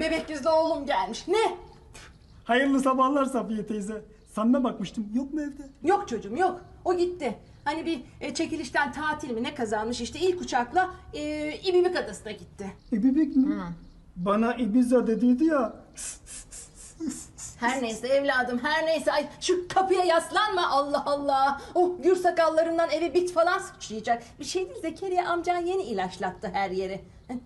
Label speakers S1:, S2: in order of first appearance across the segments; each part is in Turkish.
S1: benim bebek yüzlü oğlum gelmiş. Ne?
S2: Hayırlı sabahlar Safiye teyze. Sana bakmıştım. Yok mu evde?
S1: Yok çocuğum yok. O gitti. Hani bir e, çekilişten tatil mi ne kazanmış işte ilk uçakla e, İbibik Adası'na gitti.
S2: İbibik mi? Bana Ibiza dediydi ya.
S1: Her neyse evladım her neyse ay şu kapıya yaslanma Allah Allah. O gür sakallarından eve bit falan sıçrayacak. Bir şey değil Zekeriya amcan yeni ilaçlattı her yeri.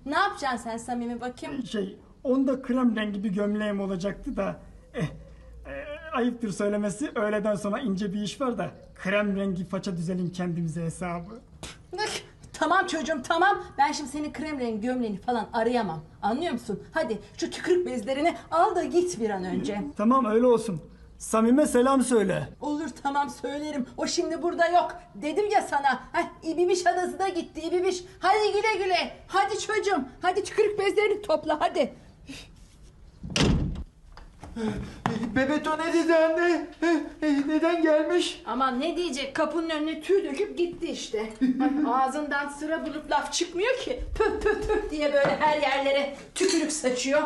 S1: Ne yapacaksın sen Samimi bakayım?
S2: Şey, onda krem rengi bir gömleğim olacaktı da. Eh, eh, ayıptır söylemesi öğleden sonra ince bir iş var da. Krem rengi faça düzelin kendimize hesabı.
S1: Tamam çocuğum tamam. Ben şimdi senin krem rengi gömleğini falan arayamam. Anlıyor musun? Hadi şu tükürük bezlerini al da git bir an önce.
S2: Tamam öyle olsun. Samime selam söyle.
S1: Olur tamam söylerim. O şimdi burada yok. Dedim ya sana. Heh, İbibiş adası da gitti İbibiş. Hadi güle güle. Hadi çocuğum. Hadi tükürük bezlerini topla hadi.
S3: Bebeto ne dedi anne? Neden gelmiş?
S1: Aman ne diyecek kapının önüne tüy döküp gitti işte. Ay, ağzından sıra bulup laf çıkmıyor ki. Püh püh püh diye böyle her yerlere tükürük saçıyor.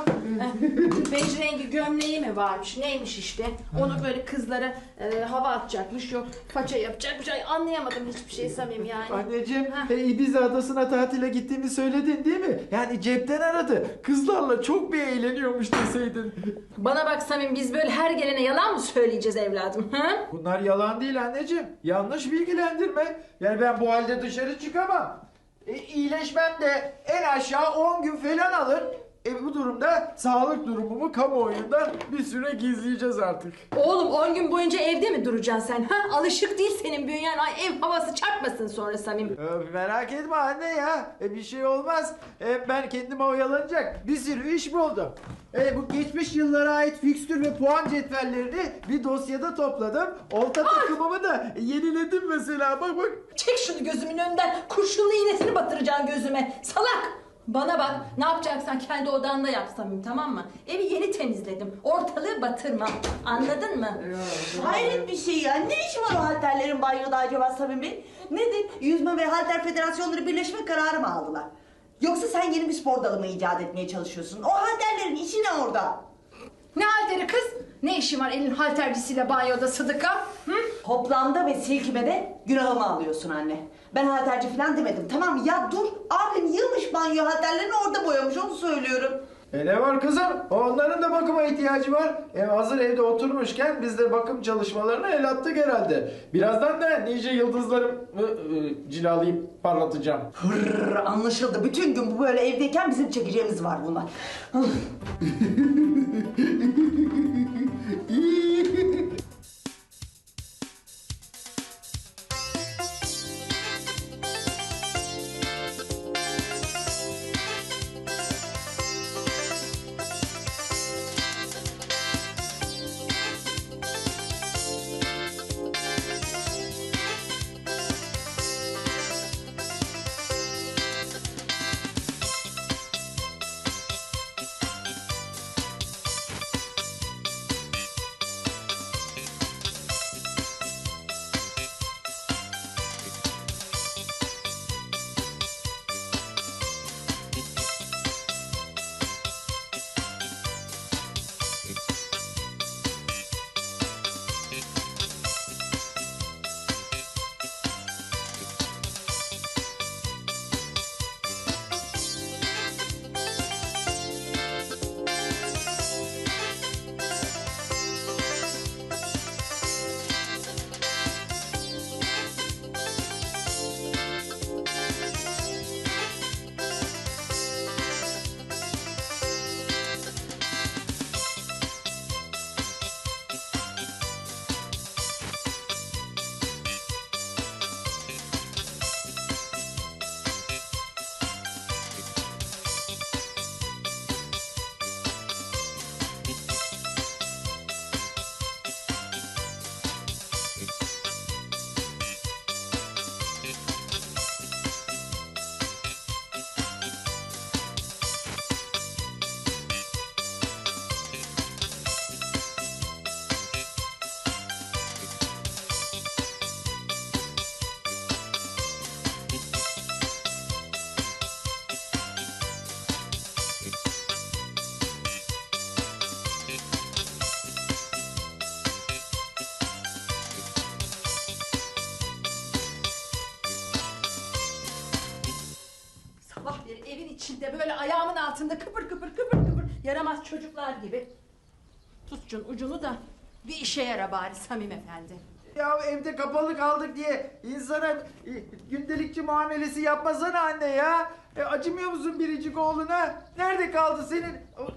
S1: Bej rengi gömleği mi varmış neymiş işte. Onu böyle kızlara e, hava atacakmış yok paça yapacakmış. Ay anlayamadım hiçbir şey samimi yani.
S3: Anneciğim
S1: Ha.
S3: e, Ibiza adasına tatile gittiğimi söyledin değil mi? Yani cepten aradı. Kızlarla çok bir eğleniyormuş deseydin.
S1: Bana bak Samim biz böyle her gelene yalan mı söyleyeceğiz evladım? Ha?
S3: Bunlar yalan değil anneciğim. Yanlış bilgilendirme. Yani ben bu halde dışarı çıkamam. E, iyileşmem de en aşağı 10 gün falan alır. E bu durumda sağlık durumumu kamuoyundan bir süre gizleyeceğiz artık.
S1: Oğlum 10 gün boyunca evde mi duracaksın sen? Ha? Alışık değil senin bünyen. Ay ev havası çarpmasın sonra Samim.
S3: Ee, merak etme anne ya. E, bir şey olmaz. E, ben kendime oyalanacak bir sürü iş buldum. E, bu geçmiş yıllara ait fikstür ve puan cetvellerini bir dosyada topladım. Olta takımımı da yeniledim mesela. Bak bak.
S1: Çek şunu gözümün önünden. Kurşunlu iğnesini batıracaksın gözüme. Salak. Bana bak ne yapacaksan kendi odanda yap Samim tamam mı? Evi yeni temizledim. Ortalığı batırma. Anladın mı?
S4: Hayret bir şey ya. Ne işi var o halterlerin banyoda acaba Samimi? Nedir? Yüzme ve halter federasyonları birleşme kararı mı aldılar? Yoksa sen yeni bir spor dalı mı icat etmeye çalışıyorsun? O halterlerin işi ne orada?
S1: Ne halteri kız? Ne işin var elin haltercisiyle banyoda Sıdıka? Hı?
S4: Toplamda ve silkimede günahımı alıyorsun anne. Ben halterci falan demedim tamam mı? Ya dur abim yılmış banyo halterlerini orada boyamış onu söylüyorum.
S3: E ne var kızım? Onların da bakıma ihtiyacı var. E hazır evde oturmuşken biz de bakım çalışmalarına el attık herhalde. Birazdan da nice yıldızlarım cilalayıp parlatacağım.
S4: Hırr, anlaşıldı. Bütün gün bu böyle evdeyken bizim çekeceğimiz var bunlar.
S1: içinde böyle ayağımın altında kıpır kıpır kıpır kıpır yaramaz çocuklar gibi. Tut şunun ucunu da bir işe yara bari Samim Efendi.
S3: Ya evde kapalı kaldık diye insana e, gündelikçi muamelesi yapmasana anne ya. E, acımıyor musun biricik oğluna? Nerede kaldı senin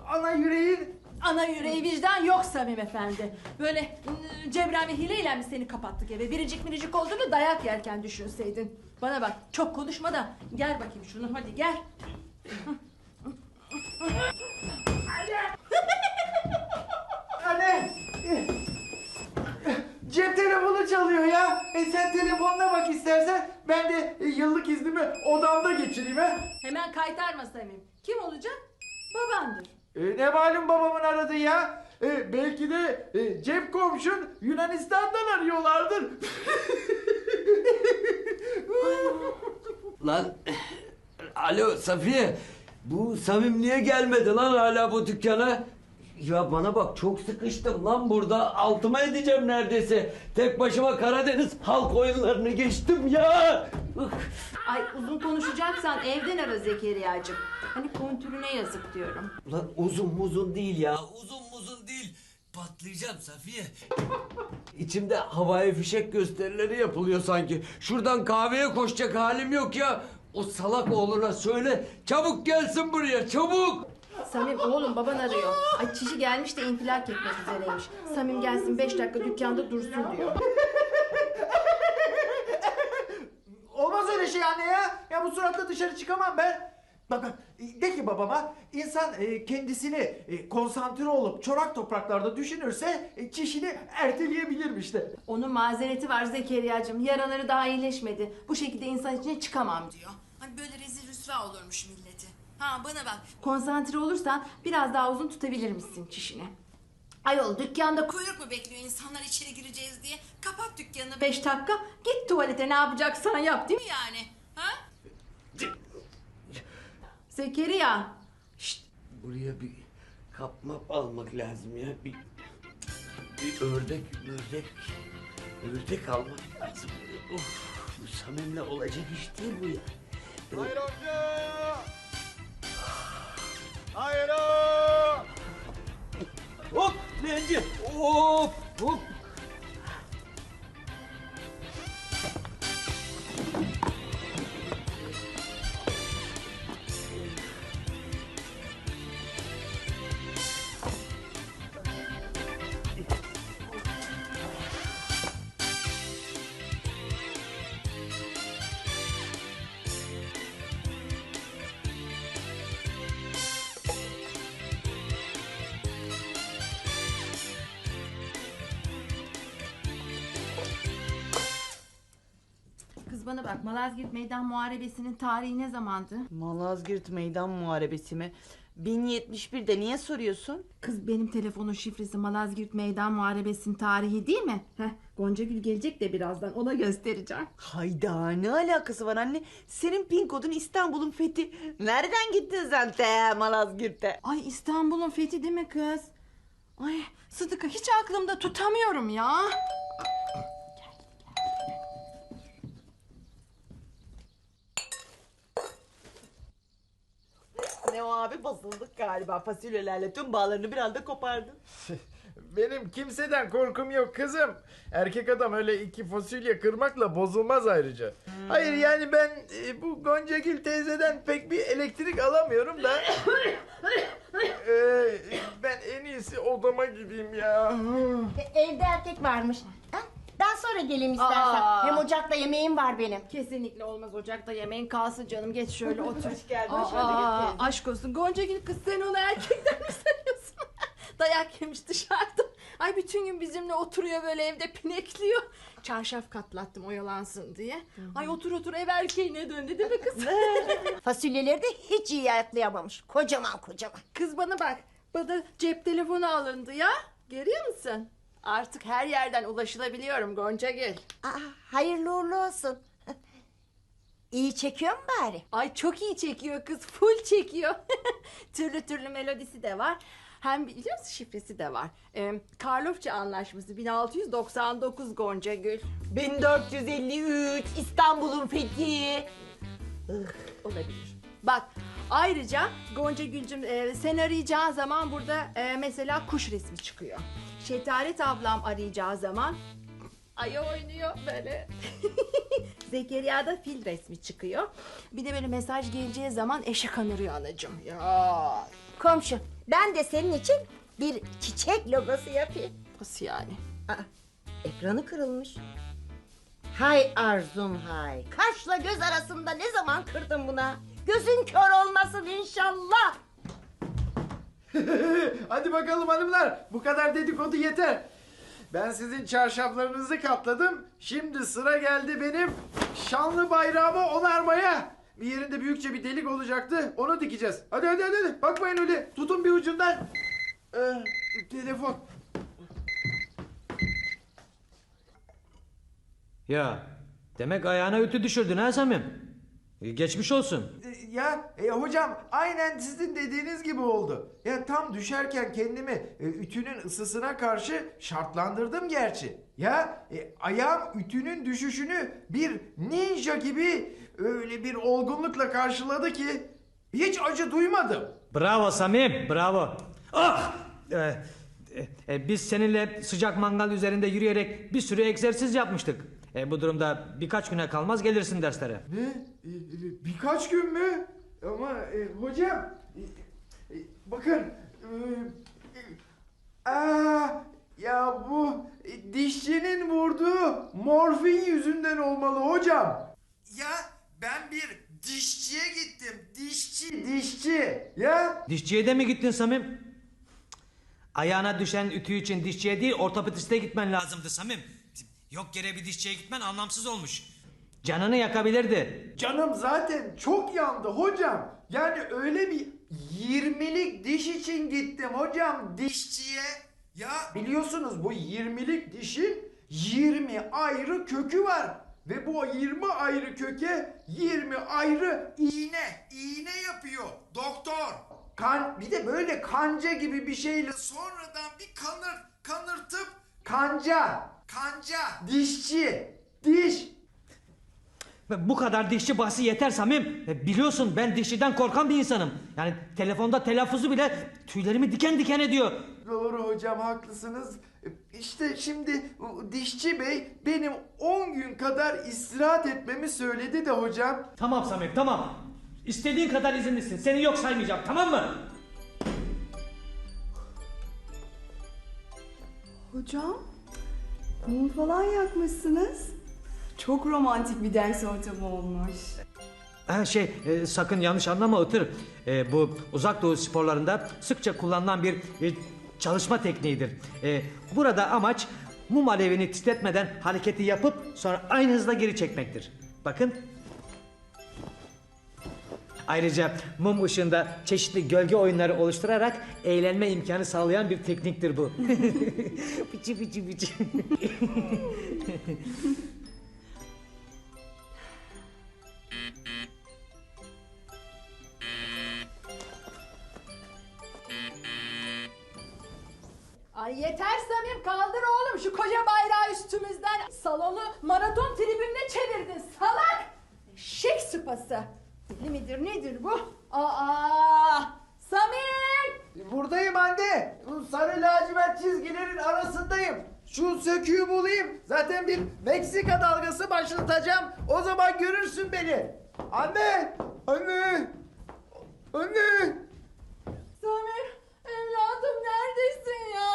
S3: ana yüreğin?
S1: Ana yüreği vicdan yok Samim Efendi. Böyle ıı, Cebrail ve hileyle mi seni kapattık eve? Biricik biricik olduğunu dayak yerken düşünseydin. Bana bak çok konuşma da gel bakayım şunu hadi gel.
S3: Anne! e, Cep telefonu çalıyor ya. E sen telefonuna bak istersen. Ben de e, yıllık iznimi odamda geçireyim ha.
S1: Hemen kaytarma Samim. Kim olacak? Babandır.
S3: E, ne malum babamın aradığı ya. E, belki de e, cep komşun Yunanistan'dan arıyorlardır.
S5: Lan alo Safiye bu Samim niye gelmedi lan hala bu dükkana? Ya bana bak çok sıkıştım lan burada altıma edeceğim neredeyse. Tek başıma Karadeniz halk oyunlarını geçtim ya.
S1: Ay uzun konuşacaksan evden ara Zekeriya'cığım. Hani kontürüne yazık diyorum.
S5: Lan uzun muzun değil ya uzun muzun değil. Patlayacağım Safiye. İçimde havai fişek gösterileri yapılıyor sanki. Şuradan kahveye koşacak halim yok ya. O salak oğluna söyle çabuk gelsin buraya çabuk.
S1: Samim oğlum baban arıyor. Ay çişi gelmiş de infilak etmek üzereymiş. Samim gelsin beş dakika dükkanda dursun diyor.
S3: Olmaz öyle şey anne ya. Ya bu suratla dışarı çıkamam ben. Bak bak de ki babama insan e, kendisini e, konsantre olup çorak topraklarda düşünürse e, çişini erteleyebilirmiş de.
S1: Onun mazereti var Zekeriya'cığım. Yaraları daha iyileşmedi. Bu şekilde insan içine çıkamam diyor. Hani böyle rezil rüsva olurmuş milleti. Ha bana bak. Konsantre olursan biraz daha uzun tutabilir misin çişini? Ayol dükkanda kuyruk mu bekliyor insanlar içeri gireceğiz diye? Kapat dükkanı beş dakika. Git tuvalete ne yapacaksan yap değil mi yani? Ha? Zekeriya. Şşt,
S5: Buraya bir kapma almak lazım ya. Bir, bir ördek, ördek, ördek almak lazım. Of, bu Samim'le olacak iş değil bu ya.
S3: Hayır amca! Hayır
S5: Hop, Lenci, hop, hop.
S1: Bana bak Malazgirt Meydan Muharebesi'nin tarihi ne zamandı?
S4: Malazgirt Meydan Muharebesi mi? 1071'de niye soruyorsun?
S1: Kız benim telefonun şifresi Malazgirt Meydan Muharebesi'nin tarihi değil mi? Heh, Gonca Gül gelecek de birazdan ona göstereceğim.
S4: Hayda ne alakası var anne? Senin pin kodun İstanbul'un fethi. Nereden gittin sen te Malazgirt'e?
S1: Ay İstanbul'un fethi değil mi kız? Ay Sıdıka hiç aklımda tutamıyorum ya.
S4: O abi basıldık galiba fasulyelerle tüm bağlarını bir anda kopardın.
S3: Benim kimseden korkum yok kızım. Erkek adam öyle iki fasulye kırmakla bozulmaz ayrıca. Hayır yani ben e, bu Goncagül teyzeden pek bir elektrik alamıyorum da. Ee, ben en iyisi odama gideyim ya.
S6: E, Evde erkek varmış. Ha? Ben sonra geleyim istersen.
S1: Aa.
S6: Hem ocakta yemeğim var benim.
S1: Kesinlikle olmaz ocakta yemeğin kalsın canım geç şöyle otur.
S4: Hoş geldin,
S1: Aa,
S4: teyze.
S1: aşk olsun Gonca Gül kız sen onu erkekten mi sanıyorsun? Dayak yemiş dışarıda. Ay bütün gün bizimle oturuyor böyle evde pinekliyor. Çarşaf katlattım oyalansın diye. Ay otur otur ev erkeğine döndü değil mi kız?
S6: Fasulyeleri de hiç iyi ayaklayamamış. Kocaman kocaman.
S1: kız bana bak. Bana cep telefonu alındı ya. Görüyor musun? Artık her yerden ulaşılabiliyorum Gonca Gül.
S6: Aa, hayırlı uğurlu olsun. İyi çekiyor mu bari?
S1: Ay çok iyi çekiyor kız. Full çekiyor. türlü türlü melodisi de var. Hem biliyor musun şifresi de var. Ee, Karlofça Anlaşması 1699 Gonca Gül.
S4: 1453 İstanbul'un fethi.
S1: Olabilir. Bak ayrıca Gonca Gülcüm e, sen arayacağın zaman burada e, mesela kuş resmi çıkıyor. Şetaret ablam arayacağı zaman ayı oynuyor böyle. Zekeriya'da fil resmi çıkıyor. Bir de böyle mesaj geleceği zaman eşek anırıyor anacığım. Ya
S6: Komşu ben de senin için bir çiçek logosu yapayım.
S1: nasıl yani?
S6: Aa, ekranı kırılmış. Hay Arzum hay. Kaşla göz arasında ne zaman kırdın buna? Gözün kör olmasın inşallah.
S3: Hadi bakalım hanımlar. Bu kadar dedikodu yeter. Ben sizin çarşaflarınızı katladım. Şimdi sıra geldi benim şanlı bayrağımı onarmaya. Bir yerinde büyükçe bir delik olacaktı. Onu dikeceğiz. Hadi hadi hadi. hadi. Bakmayın öyle. Tutun bir ucundan. Ee, telefon.
S7: Ya demek ayağına ütü düşürdün ha Samim? Geçmiş olsun.
S3: Ya e, hocam aynen sizin dediğiniz gibi oldu. Ya tam düşerken kendimi e, ütünün ısısına karşı şartlandırdım gerçi. Ya e, ayağım ütünün düşüşünü bir ninja gibi öyle bir olgunlukla karşıladı ki hiç acı duymadım.
S7: Bravo Samim, bravo. Ah! E, e, e, biz seninle sıcak mangal üzerinde yürüyerek bir sürü egzersiz yapmıştık. E, bu durumda birkaç güne kalmaz gelirsin derslere.
S3: Ne? E, e, birkaç gün mü? Ama e, hocam e, e, bakın e, e, aa, ya bu e, dişçinin vurduğu morfin yüzünden olmalı hocam. Ya ben bir dişçiye gittim. Dişçi, dişçi. Ya
S7: Dişçiye de mi gittin Samim? Ayağına düşen ütü için dişçiye değil ortopediste gitmen lazımdı Samim. Yok yere bir dişçiye gitmen anlamsız olmuş. Canını yakabilirdi.
S3: Canım zaten çok yandı hocam. Yani öyle bir 20'lik diş için gittim hocam dişçiye. Ya biliyorsunuz bu 20'lik dişin 20 ayrı kökü var. Ve bu 20 ayrı köke 20 ayrı iğne, iğne yapıyor doktor. Kan bir de böyle kanca gibi bir şeyle sonradan bir kanır kanırtıp kanca, kanca, dişçi, diş
S7: Ve Bu kadar dişçi bahsi yeter Samim. E, Biliyorsun ben dişçiden korkan bir insanım. Yani telefonda telaffuzu bile tüylerimi diken diken ediyor.
S3: Doğru hocam haklısınız. İşte şimdi dişçi bey benim 10 gün kadar istirahat etmemi söyledi de hocam.
S7: Tamam Samim tamam. İstediğin kadar izinlisin. Seni yok saymayacağım tamam mı?
S8: Hocam, mum falan yakmışsınız. Çok romantik bir ders ortamı olmuş.
S7: Ha şey e, sakın yanlış anlama Itır. E, bu uzak doğu sporlarında sıkça kullanılan bir e, çalışma tekniğidir. E, burada amaç mum alevini titretmeden hareketi yapıp sonra aynı hızla geri çekmektir. Bakın. Ayrıca mum ışığında çeşitli gölge oyunları oluşturarak eğlenme imkanı sağlayan bir tekniktir bu. Bici bici bici.
S1: Ay yeter Samim kaldır oğlum şu koca bayrağı üstümüzden. Salonu maraton tribününe çevirdin salak. Şek sıpası. Deli midir nedir bu? Aa Samim!
S3: Buradayım anne. Bu sarı lacivert çizgilerin arasındayım. Şu söküğü bulayım. Zaten bir Meksika dalgası başlatacağım. O zaman görürsün beni. Anne! Anne! Anne!
S1: Samim evladım neredesin ya?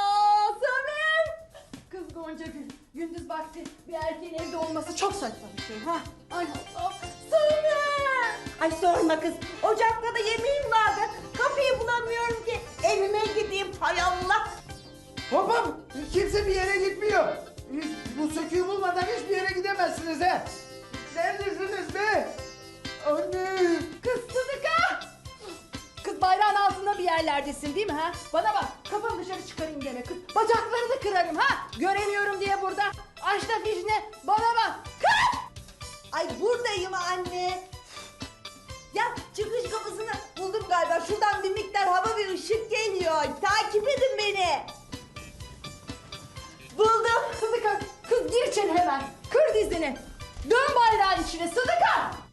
S1: Samim! Kız Gonca Gül gündüz vakti bir erkeğin evde olması çok saçma bir şey. Ha? Ay Allah. Samim!
S6: Ay sorma kız. Ocakta da yemeğim vardı. Kapıyı bulamıyorum ki. Evime gideyim hay Allah.
S3: Hop hop! Kimse bir yere gitmiyor. Bu söküğü bulmadan hiçbir yere gidemezsiniz he. Neredesiniz be? Anne!
S1: Kız Sıdıka! Kız bayrağın altında bir yerlerdesin değil mi ha? Bana bak kafanı dışarı çıkarayım deme kız. Bacaklarını kırarım ha? Göremiyorum diye burada. Aç da fişne bana bak. Kız!
S6: Ay buradayım anne. Ya çıkış kapısını buldum galiba. Şuradan bir miktar hava bir ışık geliyor. Takip edin beni. Buldum.
S1: Sıdıka kız gir içeri hemen. Kır dizini. Dön bayrağın içine Sıdıka.